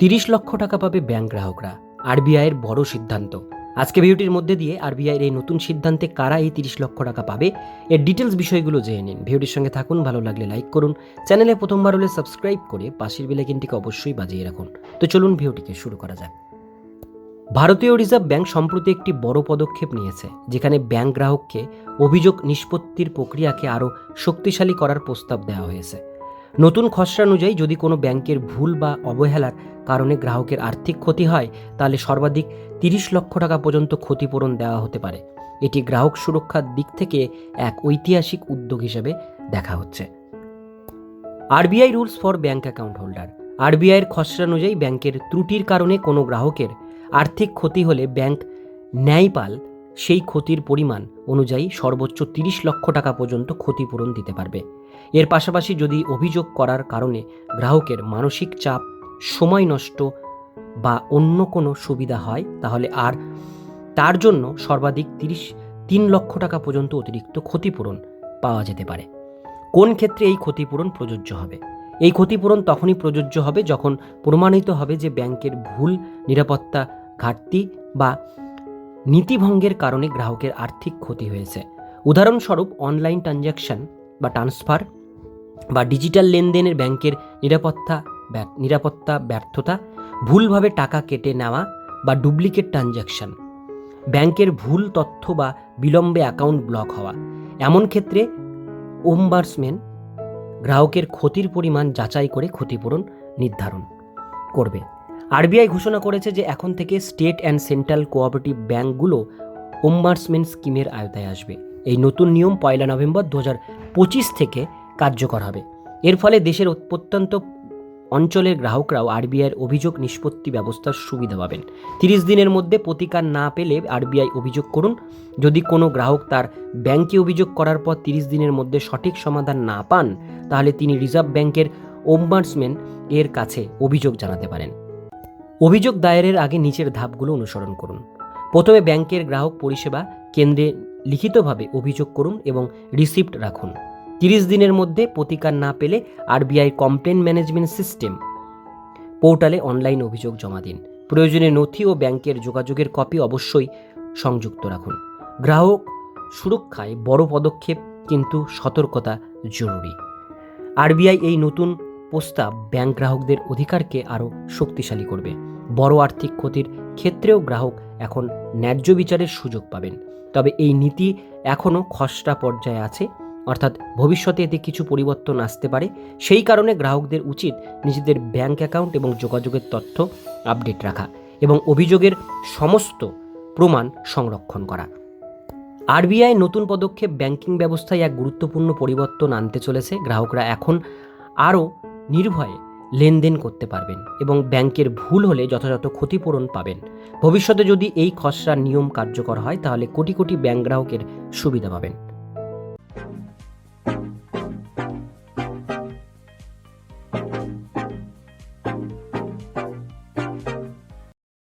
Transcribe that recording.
তিরিশ লক্ষ টাকা পাবে ব্যাংক গ্রাহকরা, আরবিআইয়ের বড় সিদ্ধান্ত। আজকে ভিডিওটির মধ্যে দিয়ে আরবিআইয়ের এই নতুন সিদ্ধান্তে কারা এই তিরিশ লক্ষ টাকা পাবে, এর ডিটেলস বিষয়গুলো জেনে নিন। ভিডিওটির সঙ্গে থাকুন, ভালো লাগলে লাইক করুন। চ্যানেলে প্রথমবার হলে সাবস্ক্রাইব করে পাশের বেলাইকিনটিকে অবশ্যই বাজিয়ে রাখুন। তো চলুন ভিডিওটিকে শুরু করা যাক। ভারতীয় রিজার্ভ ব্যাংক সম্প্রতি একটি বড় পদক্ষেপ নিয়েছে, যেখানে ব্যাংক গ্রাহককে অভিযোগ নিষ্পত্তির প্রক্রিয়াকে আরও শক্তিশালী করার প্রস্তাব দেওয়া হয়েছে। নতুন খসড়া অনুযায়ী যদি কোনো ব্যাংকের ভুল বা অবহেলার কারণে গ্রাহকের আর্থিক ক্ষতি হয়, তাহলে সর্বাধিক তিরিশ লক্ষ টাকা পর্যন্ত ক্ষতিপূরণ দেওয়া হতে পারে। এটি গ্রাহক সুরক্ষার দিক থেকে এক ঐতিহাসিক উদ্যোগ হিসেবে দেখা হচ্ছে। RBI rules for bank account holder. আরবিআইয়ের খসড়া অনুযায়ী ব্যাংকের ত্রুটির কারণে কোনো গ্রাহকের আর্থিক ক্ষতি হলে ব্যাংক ন্যায়পাল সেই ক্ষতির পরিমাণ অনুযায়ী সর্বোচ্চ তিরিশ লক্ষ টাকা পর্যন্ত ক্ষতিপূরণ দিতে পারবে। এর পাশাপাশি যদি অভিযোগ করার কারণে গ্রাহকের মানসিক চাপ, সময় নষ্ট বা অন্য কোনো সুবিধা হয়, তাহলে আর তার জন্য সর্বাধিক তিরিশ, তিন লক্ষ টাকা পর্যন্ত অতিরিক্ত ক্ষতিপূরণ পাওয়া যেতে পারে। কোন ক্ষেত্রে এই ক্ষতিপূরণ প্রযোজ্য হবে? এই ক্ষতিপূরণ তখনই প্রযোজ্য হবে যখন প্রমাণিত হবে যে ব্যাংকের ভুল, নিরাপত্তা ঘাটতি বা নীতিভঙ্গের কারণে গ্রাহকের আর্থিক ক্ষতি হয়েছে। উদাহরণস্বরূপ অনলাইন ট্রানজ্যাকশন বা ট্রান্সফার বা ডিজিটাল লেনদেনের ব্যাংকের নিরাপত্তা নিরাপত্তা ব্যর্থতা, ভুলভাবে টাকা কেটে নেওয়া বা ডুপ্লিকেট ট্রানজ্যাকশন। ব্যাংকের ভুল তথ্য বা বিলম্বে অ্যাকাউন্ট ব্লক হওয়া। এমন ক্ষেত্রে ওমবার্সম্যান গ্রাহকের ক্ষতির পরিমাণ যাচাই করে ক্ষতিপূরণ নির্ধারণ করবে। আরবিআই ঘোষণা করেছে যে এখন থেকে স্টেট অ্যান্ড সেন্ট্রাল কোঅপারেটিভ ব্যাঙ্কগুলো ওম্বার্সমেন্ট স্কিমের আওতায় আসবে। এই নতুন নিয়ম পয়লা নভেম্বর দু পঁচিশ থেকে কার্যকর হবে। এর ফলে দেশের প্রত্যন্ত অঞ্চলের গ্রাহকরাও আরবিআইয়ের অভিযোগ নিষ্পত্তি ব্যবস্থার সুবিধা পাবেন। তিরিশ দিনের মধ্যে প্রতিকার না পেলে আরবিআই অভিযোগ করুন। যদি কোনো গ্রাহক তার ব্যাংকে অভিযোগ করার পর তিরিশ দিনের মধ্যে সঠিক সমাধান না পান, তাহলে তিনি রিজার্ভ ব্যাংকের ওম্বার্সম্যান এর কাছে অভিযোগ জানাতে পারেন। অভিযোগ দায়েরের আগে নিচের ধাপগুলো অনুসরণ করুন। প্রথমে ব্যাংকের গ্রাহক পরিষেবা কেন্দ্রে লিখিতভাবে অভিযোগ করুন এবং রিসিপ্ট রাখুন। তিরিশ দিনের মধ্যে প্রতিকার না পেলে আরবিআই কমপ্লেন ম্যানেজমেন্ট সিস্টেম। পোর্টালে অনলাইন অভিযোগ জমা দিন। প্রয়োজনে নথি ও ব্যাংকের যোগাযোগের কপি অবশ্যই সংযুক্ত রাখুন। গ্রাহক সুরক্ষায় বড় পদক্ষেপ কিন্তু সতর্কতা জরুরি। আরবিআই এই নতুন প্রস্তাব ব্যাংক গ্রাহকদের অধিকারকে আরও শক্তিশালী করবে। বড় আর্থিক ক্ষতির ক্ষেত্রেও গ্রাহক এখন ন্যায্য বিচারের সুযোগ পাবেন। তবে এই নীতি এখনও খসড়া পর্যায়ে আছে, অর্থাৎ ভবিষ্যতে এতে কিছু পরিবর্তন আসতে পারে। সেই কারণে গ্রাহকদের উচিত নিজেদের ব্যাংক অ্যাকাউন্ট এবং যোগাযোগের তথ্য আপডেট রাখা এবং অভিযোগের সমস্ত প্রমাণ সংরক্ষণ করা। আরবিআই নতুন পদক্ষেপ ব্যাংকিং ব্যবস্থায় এক গুরুত্বপূর্ণ পরিবর্তন আনতে চলেছে। গ্রাহকরা এখন আরও নির্ভয়ে লেনদেন করতে পারবেন এবং ব্যাংকের ভুল হলে যথাযথ ক্ষতিপূরণ পাবেন। ভবিষ্যতে যদি এই খসড়া নিয়ম কার্যকর হয়, তাহলে কোটি কোটি ব্যাংক গ্রাহকের সুবিধা পাবেন।